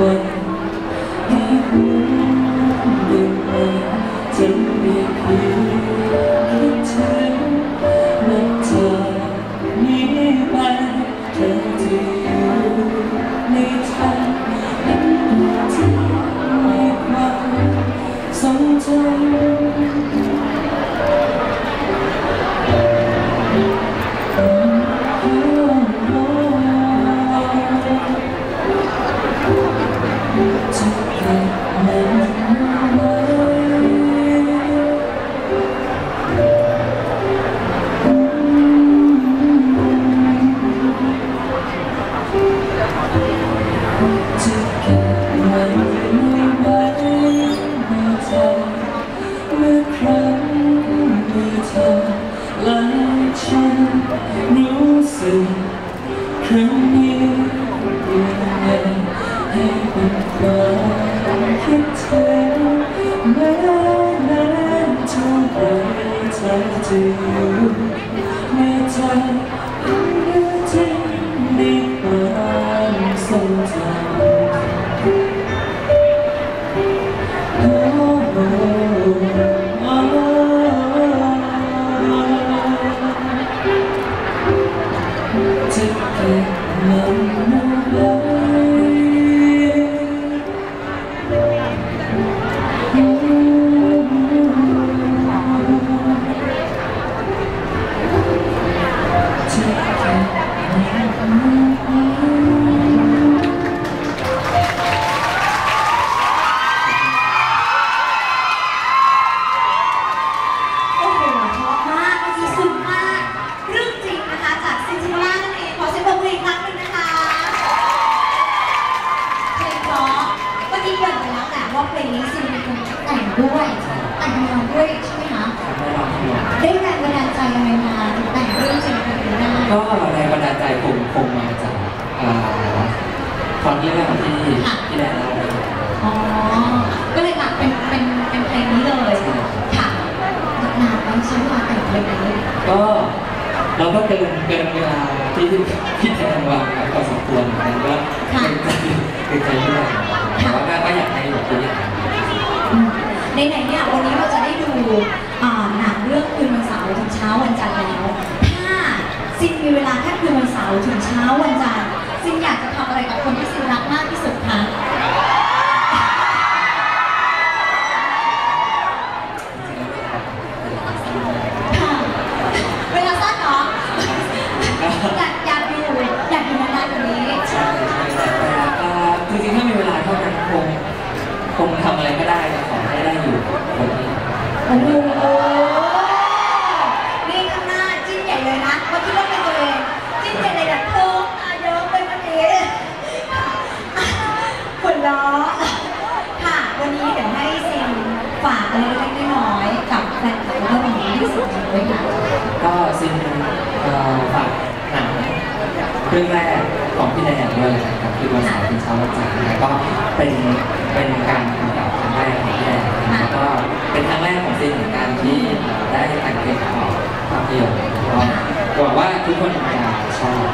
วันให้คุณได้ไหมจะมีคิดถึงนับจากนี้ไปเธอที่อยู่ในใจ 있을 한 일뿐에 해볼 ก็เราก็เกินเกินเวลาที่ที่แดนวางไว้พอสมควรเหมือนกันก็เกรงใจเกรงใจด้วยแต่ว่าก็อยากให้แบบตัวอย่างอืมไหนๆเนี่ยวันนี้เราจะได้ดูอ่าหนังเรื่องคืนวันเสาร์ถึงเช้าวันจันทร์แล้ว ถ้าซินมีเวลาแค่คืนวันเสาร์ถึงเช้าวันจันทร์ซินอยากจะทำอะไรกับคนที่ซินรักมากที่สุดคะค่ะ รื่องแรกของพี่แดนด้วยนะครับคือวันเสาร์เป็นเช้าวันจันทร์แล้วก็เป็นเป็นการทำกับครั้งแรกของพี่แดนแล้วก็เป็นครั้งแรกของซินเหมือนกันที่ได้แต่งเพลงของภาพยนตร์ก็หวังว่าทุกคนจะชอบ